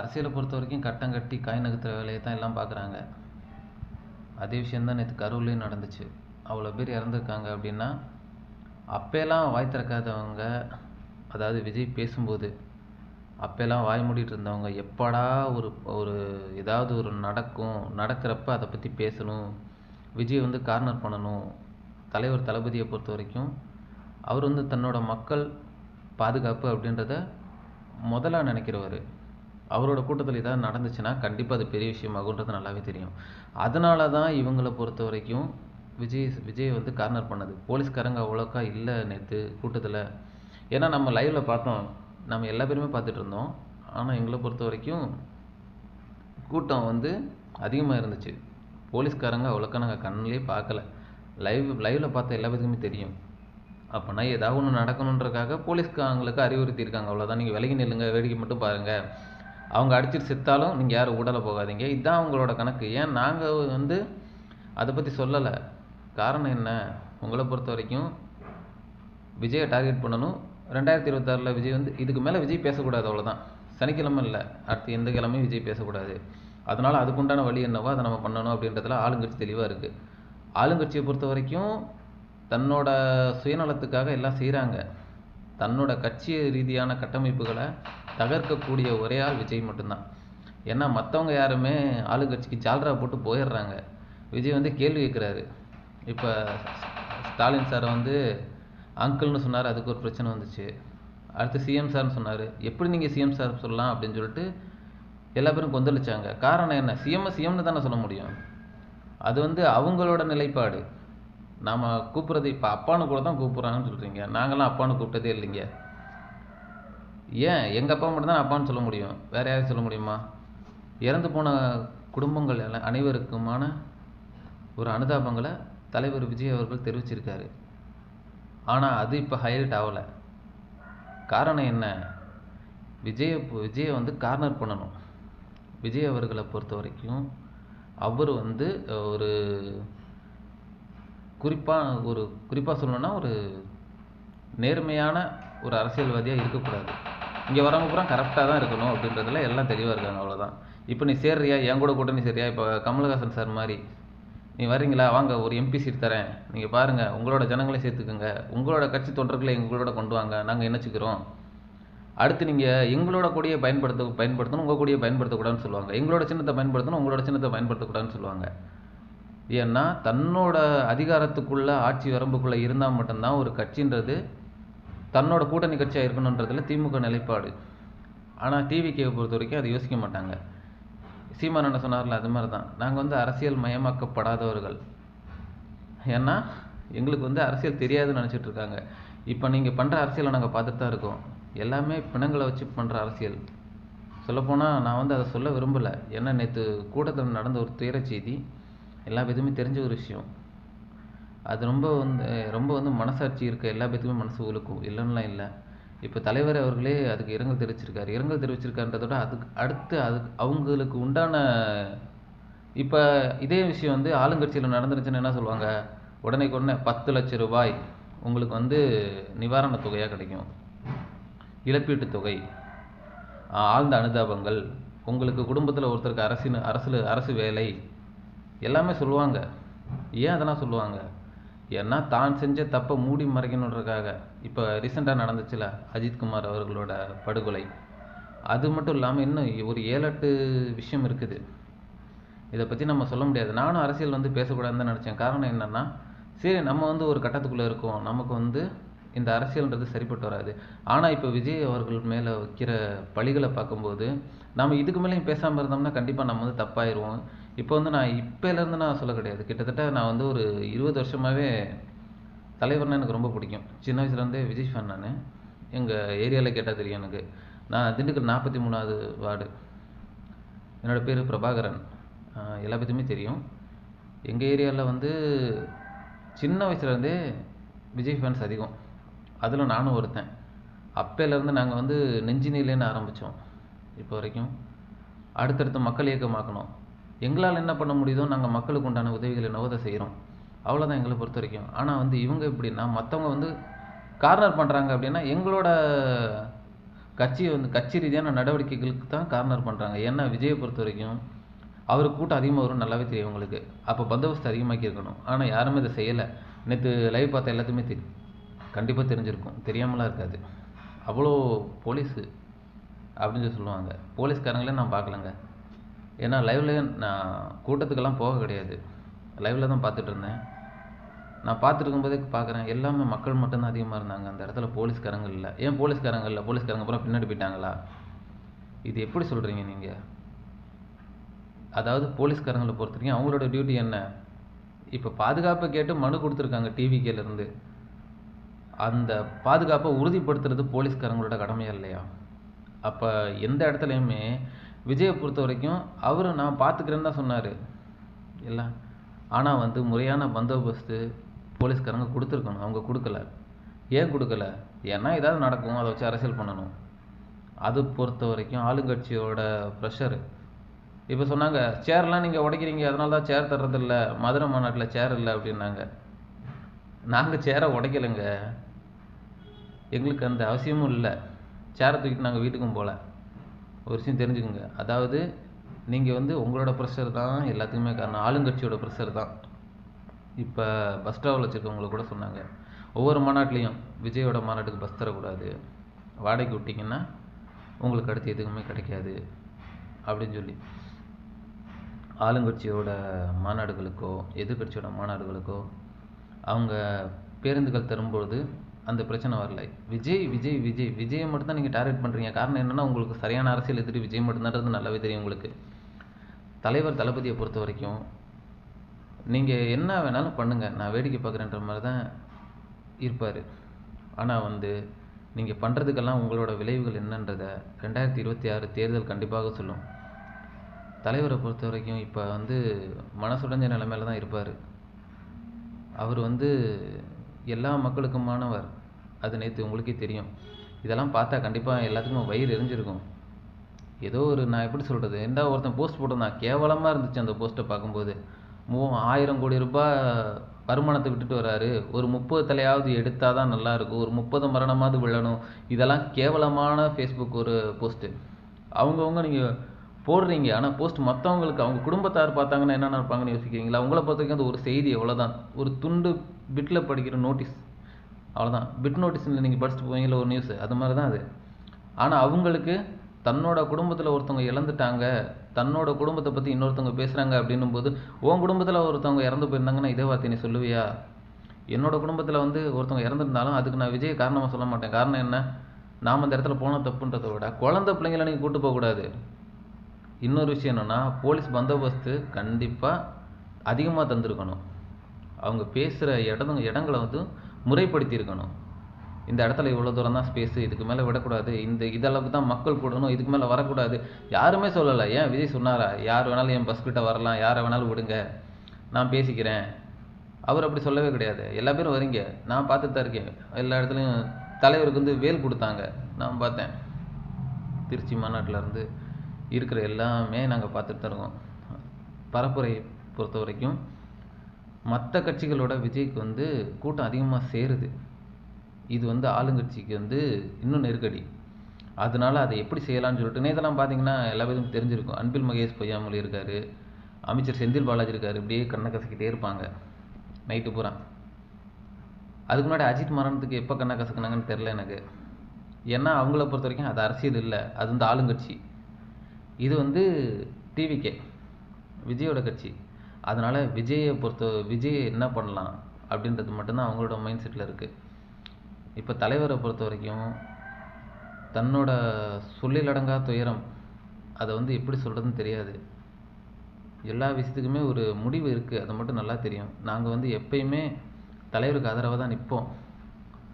அரசியலை பொறுத்த வரைக்கும் கட்டம் கட்டி காய் நகர்த்துற வேலையை தான் எல்லாம் பார்க்குறாங்க. அதே விஷயந்தான் நேற்று கரூர்லேயும் நடந்துச்சு. அவ்வளோ பேர் இறந்துருக்காங்க அப்படின்னா அப்போலாம் வாய் திறக்காதவங்க அதாவது விஜய் பேசும்போது அப்போலாம் வாய் மூடிட்டு இருந்தவங்க எப்படா ஒரு ஒரு ஏதாவது ஒரு நடக்கும் நடக்கிறப்ப அதை பற்றி பேசணும் விஜய் வந்து கார்னர் பண்ணணும் தலைவர் தளபதியை பொறுத்த வரைக்கும் அவர் வந்து தன்னோட மக்கள் பாதுகாப்பு அப்படின்றத முதலாக நினைக்கிறவர். அவரோட கூட்டத்தில் ஏதாவது நடந்துச்சுன்னா கண்டிப்பாக அது பெரிய விஷயமாகுன்றது நல்லாவே தெரியும். அதனால தான் இவங்களை பொறுத்த வரைக்கும் விஜய் விஜய் வந்து கார்னர் பண்ணது. போலீஸ்காரங்க அவ்வளோக்கா இல்லை நேற்று கூட்டத்தில். ஏன்னா நம்ம லைவில் பார்த்தோம். நம்ம எல்லா பேருமே பார்த்துட்டு இருந்தோம். ஆனால் எங்களை பொறுத்த வரைக்கும் கூட்டம் வந்து அதிகமாக இருந்துச்சு. போலீஸ்காரங்க அவ்வளோக்கா நாங்கள் கண்ணிலே பார்க்கல. லைவ் லைவில் பார்த்த எல்லா பேருக்குமே தெரியும். அப்போனா ஏதாவது ஒன்று நடக்கணுன்றக்காக போலீஸ்காரங்களுக்கு அறிவுறுத்தியிருக்காங்க. அவ்வளோதான் நீங்கள் விலகி நில்லுங்க. வேடிக்கை மட்டும் பாருங்கள் அவங்க அடிச்சிட்டு செத்தாலும் நீங்கள் யாரும் உடலை போகாதீங்க. இதுதான் அவங்களோட கணக்கு. ஏன் நாங்கள் வந்து அதை பற்றி சொல்லலை? காரணம் என்ன? உங்களை பொறுத்த வரைக்கும் விஜயை டார்கெட் பண்ணணும். ரெண்டாயிரத்தி இருபத்தாறில் விஜய் வந்து இதுக்கு மேலே விஜய் பேசக்கூடாது அவ்வளோதான் சனிக்கிழமை இல்லை. அடுத்து எந்த கிழமையும் விஜய் பேசக்கூடாது. அதனால் அதுக்குண்டான வழி என்னவோ அதை நம்ம பண்ணணும் அப்படின்றதுல ஆளுங்கட்சி தெளிவாக இருக்குது ஆளுங்கட்சியை பொறுத்த வரைக்கும் தன்னோட சுயநலத்துக்காக எல்லாம் செய்கிறாங்க தன்னோட கட்சி ரீதியான கட்டமைப்புகளை தகர்க்கக்கூடிய ஒரே ஆள் விஜய் மட்டும்தான். ஏன்னா மற்றவங்க யாருமே ஆளுங்கட்சிக்கு ஜால்ரா போட்டு போயிடுறாங்க. விஜய் வந்து கேள்வி கேட்குறாரு. இப்போ ஸ்டாலின் சாரை வந்து அங்கிள்னு சொன்னார் அதுக்கு ஒரு பிரச்சனை வந்துச்சு. அடுத்து சிஎம் சார்னு சொன்னார். எப்படி நீங்கள் சிஎம் சார் சொல்லலாம்? அப்படின்னு சொல்லிட்டு எல்லா பேரும் கொந்தளிச்சாங்க. காரணம் என்ன? சிஎம் சிஎம்னு தானே சொல்ல முடியும். அது வந்து அவங்களோட நிலைப்பாடு. நாம் கூப்பிட்றது இப்போ அப்பான்னு கூட தான் கூப்பிட்றாங்கன்னு சொல்கிறீங்க நாங்களாம் அப்பான்னு கூப்பிட்டதே இல்லைங்க. ஏன்? எங்கள் அப்பா மட்டும் தான் அப்பான்னு சொல்ல முடியும். வேற யாரையும் சொல்ல முடியுமா? இறந்து போன குடும்பங்கள் எல்லாம் அனைவருக்குமான ஒரு அனுதாபங்களை தலைவர் விஜய் அவர்கள் தெரிவிச்சிருக்காரு. ஆனால் அது இப்போ ஹைலைட் ஆகலை. காரணம் என்ன? விஜயை விஜயை வந்து கார்னர் பண்ணணும். விஜய் அவர்களை பொறுத்த வரைக்கும் அவர் வந்து ஒரு குறிப்பாக ஒரு குறிப்பாக சொல்லணும்னா ஒரு நேர்மையான ஒரு அரசியல்வாதியாக இருக்கக்கூடாது. இங்கே வரவங்க பூரா கரெக்டாக தான் இருக்கணும் அப்படின்றதுல எல்லாம் தெளிவாக இருக்காங்க அவ்வளோதான் இப்போ நீ சேர்றியா? என் கூட கூட்டணி சரியா இப்போ கமலஹாசன் சார் மாதிரி. நீ வரீங்களா வாங்க ஒரு எம்பி சீட் தரேன். நீங்கள் பாருங்கள் உங்களோட ஜனங்களை சேர்த்துக்குங்க. உங்களோட கட்சி தொண்டர்களை எங்களோட கொண்டு வாங்க. நாங்கள் இணைச்சிக்கிறோம். அடுத்து நீங்கள் எங்களோட கொடியை பயன்படுத்த பயன்படுத்தணும் உங்கள் கூடயே பயன்படுத்தக்கூடாதுன்னு சொல்லுவாங்க. எங்களோட சின்னத்தை பயன்படுத்தணும் உங்களோட சின்னத்தை பயன்படுத்தக்கூடாதுன்னு சொல்லுவாங்க. ஏன்னா தன்னோட அதிகாரத்துக்குள்ளே ஆட்சி வரம்புக்குள்ளே இருந்தால் மட்டும்தான் ஒரு கட்சின்றது தன்னோட கூட்டணி கட்சியாக இருக்கணுன்றதுல திமுக நிலைப்பாடு. ஆனால் டிவிகேவை பொறுத்த வரைக்கும் அதை யோசிக்க மாட்டாங்க. சீமான் என்ன சொன்னார்ல அது மாதிரி தான் நாங்கள் வந்து அரசியல் மயமாக்கப்படாதவர்கள். ஏன்னா எங்களுக்கு வந்து அரசியல் தெரியாதுன்னு நினச்சிட்டு இருக்காங்க. இப்போ நீங்கள் பண்ணுற அரசியலை நாங்கள் பார்த்துட்டு தான் இருக்கோம். எல்லாமே பிணங்களை வச்சு பண்ணுற அரசியல். சொல்லப்போனால் நான் வந்து அதை சொல்ல விரும்பலை. ஏன்னா நேற்று கூட்டத்தில் நடந்த ஒரு துயரச் செய்தி எல்லா விதமே தெரிஞ்ச ஒரு விஷயம். அது ரொம்ப வந்து ரொம்ப வந்து மனசாட்சி இருக்க எல்லா பேத்துக்குமே மனசு உழுக்கும் இல்லைன்னுலாம் இல்லை. இப்போ தலைவர் அவர்களே அதுக்கு இரங்கல் தெரிவிச்சிருக்காரு. இரங்கல் தெரிவிச்சிருக்கான்றதோட அதுக்கு அடுத்து அதுக்கு அவங்களுக்கு உண்டான இப்போ இதே விஷயம் வந்து ஆளுங்கட்சியில் நடந்துருச்சுன்னு என்ன சொல்லுவாங்க? உடனே உடனே பத்து லட்சம் ரூபாய் உங்களுக்கு வந்து நிவாரணத் தொகையாக கிடைக்கும். இழப்பீட்டுத் தொகை ஆழ்ந்த அனுதாபங்கள் உங்களுக்கு குடும்பத்தில் ஒருத்தருக்கு அரசின் அரசு அரசு வேலை எல்லாமே சொல்லுவாங்க. ஏன் அதெல்லாம் சொல்லுவாங்க? ஏன்னா தான் செஞ்ச தப்பை மூடி மறைக்கணுன்றதுக்காக. இப்போ ரீசெண்டாக நடந்துச்சுல அஜித்குமார் அவர்களோட படுகொலை. அது மட்டும் இல்லாமல் இன்னும் ஒரு ஏழு எட்டு விஷயம் இருக்குது. இதை பற்றி நம்ம சொல்ல முடியாது. நானும் அரசியல் வந்து பேசக்கூடாதுன்னு தான் நினச்சேன். காரணம் என்னென்னா சரி நம்ம வந்து ஒரு கட்டத்துக்குள்ளே இருக்கோம். நமக்கு வந்து இந்த அரசியல்ன்றது சரிப்பட்டு வராது. ஆனால் இப்போ விஜய் அவர்கள் மேலே வைக்கிற பழிகளை பார்க்கும்போது நம்ம இதுக்கு மேலேயும் பேசாமல் இருந்தோம்னா கண்டிப்பாக நம்ம வந்து தப்பாயிடுவோம் இப்போ வந்து நான் இப்போலேருந்து நான் சொல்ல கிடையாது. கிட்டத்தட்ட நான் வந்து ஒரு இருபது வருஷமாகவே தலைவர்னா எனக்கு ரொம்ப பிடிக்கும். சின்ன வயசுலேருந்தே விஜய் ஃபேன் நான். எங்கள் ஏரியாவில் கேட்டால் தெரியும் எனக்கு. நான் திண்டுக்கல் நாற்பத்தி மூணாவது வார்டு. என்னோடய பேர் பிரபாகரன். எல்லா பற்றியுமே தெரியும். எங்கள் ஏரியாவில் வந்து சின்ன வயசுலேருந்தே விஜய் ஃபேன்ஸ் அதிகம். அதில் நானும் ஒருத்தன். அப்போலேருந்து நாங்கள் வந்து நெஞ்சு நீலேன்னு ஆரம்பித்தோம் இப்போ வரைக்கும். அடுத்தடுத்து மக்கள் இயக்கமாக்கணும். எங்களால் என்ன பண்ண முடியுதோ நாங்கள் மக்களுக்கு உண்டான உதவிகள் என்னவோ அதை செய்கிறோம். அவ்வளோதான் எங்களை பொறுத்த வரைக்கும் ஆனால் வந்து இவங்க எப்படின்னா மற்றவங்க வந்து கார்னர் பண்ணுறாங்க அப்படின்னா எங்களோட கட்சியை வந்து கட்சி ரீதியான நடவடிக்கைகளுக்கு தான் கார்னர் பண்ணுறாங்க ஏன்னா விஜயை பொறுத்த வரைக்கும் அவருக்கு கூட்டம் அதிகமாக வரும் நல்லாவே தெரியும் உங்களுக்கு அப்போ பந்தோபஸ்து அதிகமாக்கியிருக்கணும் ஆனால் யாருமே இதை செய்யலை. நேற்று லைவ் பார்த்த எல்லாத்துக்குமே தெரியும் கண்டிப்பாக தெரிஞ்சிருக்கும். தெரியாமலாம் இருக்காது. அவ்வளோ போலீஸு அப்படின்னு சொல்லி சொல்லுவாங்க. போலீஸ்காரங்களே நான் பார்க்கலங்க. ஏன்னா லைவ்ல நான் கூட்டத்துக்கெல்லாம் போக கிடையாது. லைவ்ல தான் பார்த்துட்டு இருந்தேன். நான் பார்த்துருக்கும் போதே பார்க்குறேன் எல்லாமே மக்கள் மட்டும்தான் அதிகமாக இருந்தாங்க. அந்த இடத்துல போலீஸ்காரங்க இல்லை. ஏன் போலீஸ்காரங்க இல்லை? போலீஸ்காரங்க அப்புறம் பின்னாடி போயிட்டாங்களா? இது எப்படி சொல்கிறீங்க நீங்கள் அதாவது போலீஸ்காரங்களை பொறுத்த வரைக்கும் அவங்களோட டியூட்டி என்ன? இப்போ பாதுகாப்பை கேட்டு மனு கொடுத்துருக்காங்க டிவிகேலேருந்து அந்த பாதுகாப்பை உறுதிப்படுத்துறது போலீஸ்காரங்களோட கடமையா இல்லையா? அப்போ எந்த இடத்துலையுமே விஜயை பொறுத்த வரைக்கும் அவர் நான் பார்த்துக்கிறேன்னு தான் சொன்னார். எல்லாம் ஆனால் வந்து முறையான பந்தோபஸ்து போலீஸ்காரங்க கொடுத்துருக்கணும். அவங்க கொடுக்கல. ஏன் கொடுக்கல? ஏன்னா ஏதாவது நடக்கும் அதை வச்சு அரசியல் பண்ணணும். அது பொறுத்த வரைக்கும் ஆளுங்கட்சியோட ப்ரெஷரு இப்போ சொன்னாங்க சேர்லாம் நீங்கள் உடைக்கிறீங்க அதனால தான் சேர் தர்றதில்ல. மதுரை மாநாட்டில் சேர் இல்லை அப்படின்னாங்க. நாங்கள் சேரை உடைக்கலைங்க. எங்களுக்கு அந்த அவசியமும் இல்லை. சேரை தூக்கிட்டு நாங்கள் வீட்டுக்கும் போகல ஒரு விஷயம் தெரிஞ்சுக்கோங்க. அதாவது நீங்கள் வந்து உங்களோட ப்ரெஷர் தான் எல்லாத்துக்குமே காரணம். ஆளுங்கட்சியோட ப்ரெஷர் தான். இப்போ பஸ் ஸ்டாப்பில் வச்சுருக்கவங்கள கூட சொன்னாங்க. ஒவ்வொரு மாநாட்டிலையும் விஜயோட மாநாட்டுக்கு பஸ் தரக்கூடாது. வாடகைக்கு விட்டிங்கன்னா உங்களுக்கு அடுத்து எதுவுமே கிடைக்காது. அப்படின்னு சொல்லி. ஆளுங்கட்சியோட மாநாடுகளுக்கோ எதிர்கட்சியோட மாநாடுகளுக்கோ அவங்க பேருந்துகள் தரும்பொழுது அந்த பிரச்சனை வரல. விஜய் விஜய் விஜய் விஜயை மட்டும் தான் நீங்கள் டார்கெட் பண்ணுறீங்க காரணம் என்னென்னா உங்களுக்கு சரியான அரசியல் எதிரி விஜய் மட்டும்தான்றது நல்லாவே தெரியும் உங்களுக்கு. தலைவர் தளபதியை பொறுத்த வரைக்கும் நீங்கள் என்ன வேணாலும் பண்ணுங்கள் நான் வேடிக்கை பார்க்குறேன்ற மாதிரி தான் இருப்பார். ஆனால் வந்து நீங்கள் பண்ணுறதுக்கெல்லாம் உங்களோட விளைவுகள் என்னன்றதை ரெண்டாயிரத்தி இருபத்தி ஆறு தேர்தல் கண்டிப்பாக சொல்லும். தலைவரை பொறுத்த வரைக்கும் இப்போ வந்து மனசுடைஞ்ச நிலைமையில தான் இருப்பார். அவர் வந்து எல்லா மக்களுக்குமானவர். அது நேற்று உங்களுக்கே தெரியும். இதெல்லாம் பார்த்தா கண்டிப்பாக எல்லாத்துக்கும் வயிறு எரிஞ்சிருக்கும். ஏதோ ஒரு நான் எப்படி சொல்கிறது எந்த ஒருத்தன் போஸ்ட் போட்டிருந்தான்? கேவலமாக இருந்துச்சு அந்த போஸ்ட்டை பார்க்கும்போது. மூ ஆயிரம் கோடி ரூபாய் வருமானத்தை விட்டுட்டு வராரு. ஒரு முப்பது தலையாவது எடுத்தால் தான் நல்லா இருக்கும். ஒரு முப்பது மரணமாவது விழணும். இதெல்லாம் கேவலமான ஃபேஸ்புக் ஒரு போஸ்ட்டு அவங்கவுங்க நீங்கள் போடுறீங்க. ஆனால் போஸ்ட் மற்றவங்களுக்கு அவங்க குடும்பத்தார் பார்த்தாங்கன்னா என்ன நினைப்பாங்கன்னு யோசிக்கிறீங்களா? உங்களை பொறுத்த வரைக்கும் அது ஒரு செய்தி அவ்வளோதான் ஒரு துண்டு பிட்டில் படிக்கிற நோட்டீஸ் அவ்வளோதான் பிட் நோட்டீஸில் நீங்கள் படிச்சுட்டு போவீங்கள ஒரு நியூஸ் அது மாதிரி தான் அது. ஆனால் அவங்களுக்கு தன்னோட குடும்பத்தில் ஒருத்தவங்க இழந்துட்டாங்க தன்னோட குடும்பத்தை பற்றி இன்னொருத்தவங்க பேசுகிறாங்க அப்படின்னும் போது உன் குடும்பத்தில் ஒருத்தவங்க இறந்து போயிருந்தாங்கன்னா இதே வார்த்தை நீ சொல்லுவியா? என்னோட குடும்பத்தில் வந்து ஒருத்தவங்க இறந்துருந்தாலும் அதுக்கு நான் விஜய் காரணமாக சொல்ல மாட்டேன். காரணம் என்ன? நாம் அந்த இடத்துல போன தப்புன்றதை விட குழந்தை பிள்ளைங்கள நீங்கள் கூட்டு போகக்கூடாது. இன்னொரு விஷயம் என்னென்னா போலீஸ் பந்தோபஸ்து கண்டிப்பாக அதிகமாக தந்திருக்கணும். அவங்க பேசுகிற இடம் இடங்களை வந்து முறைப்படுத்தியிருக்கணும். இந்த இடத்துல இவ்வளோ தூரம் தான் ஸ்பேஸு இதுக்கு மேலே விடக்கூடாது. இந்த இதளவுக்கு தான் மக்கள் கூடணும் இதுக்கு மேலே வரக்கூடாது. யாருமே சொல்லலை. ஏன் விஜய் சொன்னாரா? யார் வேணாலும் என் பஸ் கிட்ட வரலாம். யாரை வேணாலும் விடுங்க. நான் பேசிக்கிறேன். அவர் அப்படி சொல்லவே கிடையாது. எல்லா பேரும் வரீங்க. நான் பார்த்துட்டு தான் இருக்கேன். எல்லா இடத்துலையும் தலைவருக்கு வந்து வேல் கொடுத்தாங்க. நான் பார்த்தேன். திருச்சி மாநாட்டிலேருந்து இருக்கிற எல்லாமே நாங்கள் பார்த்துட்டு தான் இருக்கோம். பரப்புரை பொறுத்த வரைக்கும் மற்ற கட்சிகளோட விஜய்க்கு வந்து கூட்டம் அதிகமாக சேருது. இது வந்து ஆளுங்கட்சிக்கு வந்து இன்னும் நெருக்கடி. அதனால அதை எப்படி செய்யலாம்னு சொல்லிட்டு நேதெல்லாம் பார்த்தீங்கன்னா எல்லா பேரும் தெரிஞ்சிருக்கும். அன்பில் மகேஷ் பொய்யாமொழி இருக்கார் அமைச்சர் செந்தில் பாலாஜி இருக்கார் இப்படியே கண்ணை கசக்கிட்டே இருப்பாங்க. நைட்டு பூரா. அதுக்கு முன்னாடி அஜித் மரணத்துக்கு எப்போ கண்ணை கசக்குனாங்கன்னு தெரில எனக்கு. ஏன்னா அவங்கள பொறுத்த வரைக்கும் அது அரசியல் இல்லை. அது வந்து ஆளுங்கட்சி. இது வந்து டிவிகே விஜயோட கட்சி. அதனால் விஜயை பொறுத்த விஜய் என்ன பண்ணலாம் அப்படின்றது மட்டும்தான் அவங்களோட மைண்ட் செட்டில் இருக்குது இப்போ தலைவரை பொறுத்த வரைக்கும் தன்னோட சொல்லிலடங்கா துயரம் அதை வந்து எப்படி சொல்கிறதுன்னு தெரியாது. எல்லா விஷயத்துக்குமே ஒரு முடிவு இருக்குது அது மட்டும் நல்லா தெரியும். நாங்கள் வந்து எப்பயுமே தலைவருக்கு ஆதரவாக தான் நிற்போம்